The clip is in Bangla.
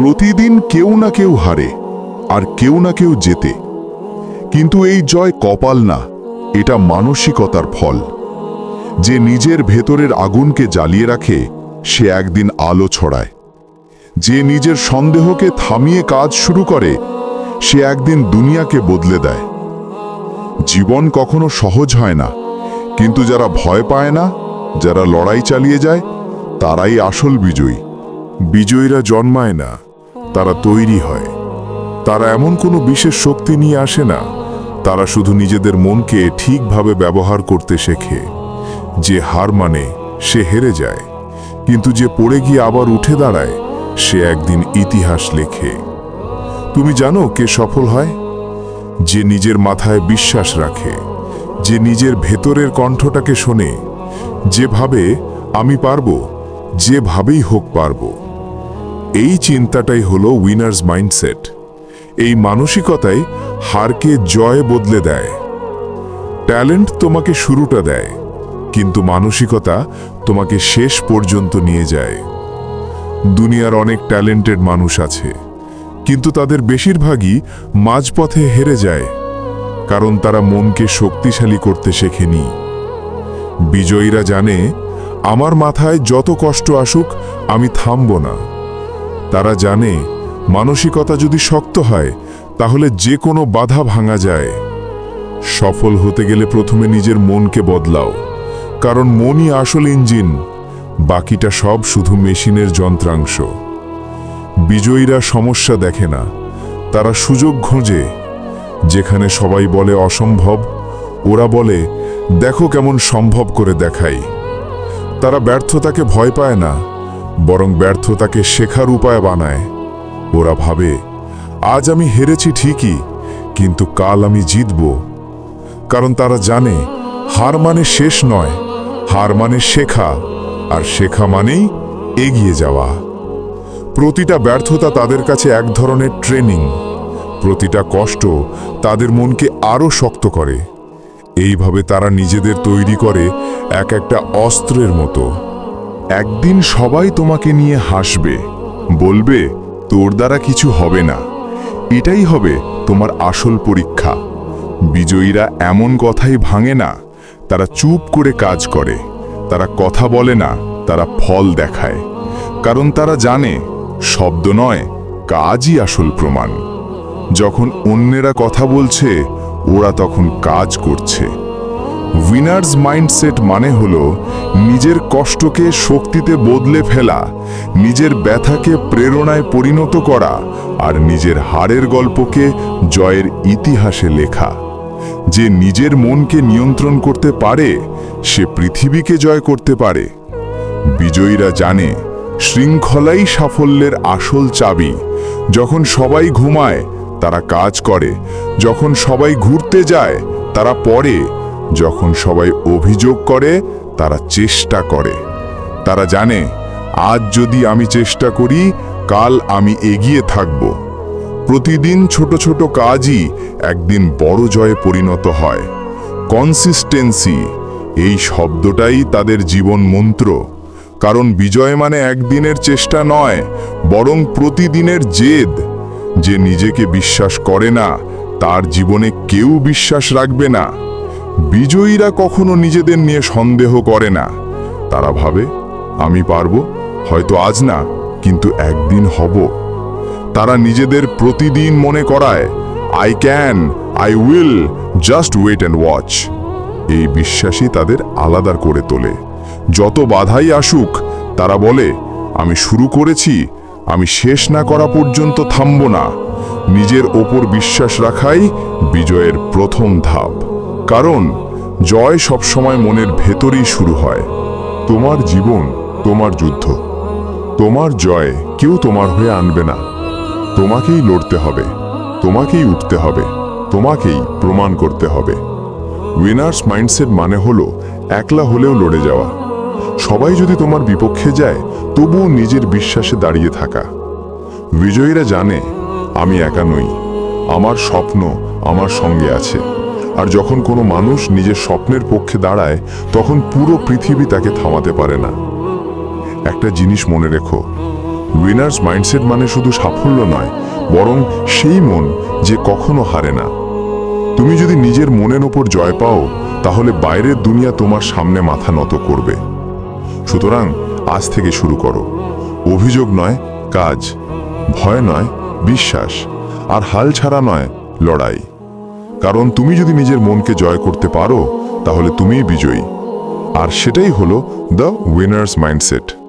প্রতিদিন কেউ না কেউ হারে, আর কেউ না কেউ জেতে। কিন্তু এই জয় কপাল না, এটা মানসিকতার ফল। যে নিজের ভেতরের আগুনকে জ্বালিয়ে রাখে, সে একদিন আলো ছড়ায়। যে নিজের সন্দেহকে থামিয়ে কাজ শুরু করে, সে একদিন দুনিয়াকে বদলে দেয়। জীবন কখনো সহজ হয় না, কিন্তু যারা ভয় পায় না, যারা লড়াই চালিয়ে যায়, তারাই আসল বিজয়ী। বিজয়ীরা জন্মায় না। তারা তৈরি হয়। তারা এমন কোনো বিশেষ শক্তি নিয়ে আসে না। তারা শুধু নিজেদের মনকে ঠিকভাবে ব্যবহার করতে শেখে। যে হার মানে সে হেরে যায়। কিন্তু যে পড়ে গিয়ে আবার উঠে দাঁড়ায়, সে একদিন ইতিহাস লেখে। তুমি জানো কে সফল হয়? যে নিজের মাথায় বিশ্বাস রাখে। যে নিজের ভেতরের কণ্ঠটাকে শোনে। যেভাবে আমি পারব। যেভাবেই হোক পারব। এই চিন্তাটাই হলো উইনার্স মাইন্ডসেট এই মানসিকতাই হারকে জয় বদলে দেয়। ট্যালেন্ট তোমাকে শুরুটা দেয়, কিন্তু মানসিকতা তোমাকে শেষ পর্যন্ত নিয়ে যায়। দুনিয়ার অনেক ট্যালেন্টেড মানুষ আছে, কিন্তু তাদের বেশিরভাগই মাঝপথে হেরে যায়, কারণ তারা মনকে শক্তিশালী করতে শেখেনি। বিজয়ীরা জানে, আমার মাথায় যত কষ্ট আসুক, আমি থামব না। তারা জানে, মানসিকতা যদি শক্ত হয়, তাহলে যে কোনো বাধা ভাঙা যায়। সফল হতে গেলে প্রথমে নিজের মনকে বদলাও, কারণ মনই আসল ইঞ্জিন, বাকিটা সব শুধু মেশিনের যন্ত্রাংশ। বিজয়ীরা সমস্যা দেখে না, তারা সুযোগ খোঁজে, যেখানে সবাই বলে অসম্ভব, ওরা বলে, দেখো কেমন সম্ভব করে দেখাই। তারা ব্যর্থতাকে ভয় পায় না বরং ব্যর্থতাকে শেখার উপায় বানায়। ওরা ভাবে, আজ আমি হেরেছি ঠিকই, কিন্তু কাল আমি জিতব। কারণ তারা জানে, হার মানে শেষ নয়, হার মানে শেখা, আর শেখা মানেই এগিয়ে যাওয়া। প্রতিটা ব্যর্থতা তাদের কাছে এক ধরনের ট্রেনিং, প্রতিটা কষ্ট তাদের মনকে আরও শক্ত করে। এইভাবে তারা নিজেদের তৈরি করে এক একটা অস্ত্রের মতো। একদিন সবাই তোমাকে নিয়ে হাসবে, বলবে, তোর দ্বারা কিছু হবে না। এটাই হবে তোমার আসল পরীক্ষা। বিজয়ীরা এমন কথাই ভাঙে না, তারা চুপ করে কাজ করে। তারা কথা বলে না, তারা ফল দেখায়। কারণ তারা জানে, শব্দ নয়, কাজই আসল প্রমাণ। যখন অন্যেরা কথা বলছে, ওরা তখন কাজ করছে। উইনার্স মাইন্ডসেট মানে হল নিজের কষ্টকে শক্তিতে বদলে ফেলা, নিজের ব্যথাকে প্রেরণায় পরিণত করা আর নিজের হারের গল্পকে জয়ের ইতিহাসে লেখা। যে নিজের মনকে নিয়ন্ত্রণ করতে পারে, সে পৃথিবীকে জয় করতে পারে। বিজয়ীরা জানে, শৃঙ্খলাই সাফল্যের আসল চাবি। যখন সবাই ঘুমায়, তারা কাজ করে, যখন সবাই ঘুরতে যায়, তারা পড়ে যখন সবাই অভিযোগ করে, তারা চেষ্টা করে। তারা জানে, আজ যদি আমি চেষ্টা করি, কাল আমি এগিয়ে থাকব। প্রতিদিন ছোট ছোট কাজই একদিন বড় জয়ে পরিণত হয়। কনসিস্টেন্সি এই শব্দটাই তাদের জীবন মন্ত্র। কারণ বিজয় মানে একদিনের চেষ্টা নয়, বরং প্রতিদিনের জেদ। যে নিজেকে বিশ্বাস করে না, তার জীবনে কেউ বিশ্বাস রাখবে না। বিজয়ীরা কখনো নিজেদের নিয়ে সন্দেহ করে না। তারা ভাবে, আমি পারব, হয়তো আজ না, কিন্তু একদিন হব। তারা নিজেদের প্রতিদিন মনে করায় I can I will just wait and watch এই বিশ্বাসই তাদের আলাদা করে তোলে। যত বাধাই আসুক, তারা বলে, আমি শুরু করেছি, আমি শেষ না করা পর্যন্ত থামব না। নিজের ওপর বিশ্বাস রাখাই বিজয়ের প্রথম ধাপ। কারণ, জয় সবসময় মনের ভেতরেই শুরু হয়। তোমার জীবন তোমার যুদ্ধ। তোমার জয় কেউ তোমার হয়ে আনবে না। তোমাকেই লড়তে হবে, তোমাকেই উঠতে হবে, তোমাকেই প্রমাণ করতে হবে। উইনার্স মাইন্ডসেট মানে হলো, একলা হলেও লড়ে যাওয়া। সবাই যদি তোমার বিপক্ষে যায়, তবুও নিজের বিশ্বাসে দাঁড়িয়ে থাকা। বিজয়ীরা জানে, আমি একা নই। আমার স্বপ্ন আমার সঙ্গে আছে। আর যখন কোনো মানুষ নিজের স্বপ্নের পক্ষে দাঁড়ায়, তখন পুরো পৃথিবী তাকে থামাতে পারে না। একটা জিনিস মনে রেখো উইনার্স মাইন্ডসেট মানে শুধু সাফল্য নয়, বরং সেই মন যে কখনো হারে না। তুমি যদি নিজের মনের ওপর জয় পাও, তাহলে বাইরের দুনিয়া তোমার সামনে মাথা নত করবে। সুতরাং আজ থেকে শুরু করো। অভিযোগ নয়, কাজ। ভয় নয়, বিশ্বাস। আর হাল ছাড়া নয়, লড়াই। কারণ তুমি যদি নিজের মনকে জয় করতে পারো, তাহলে তুমিই বিজয়ী। আর সেটাই হলো দ্য উইনার্স মাইন্ডসেট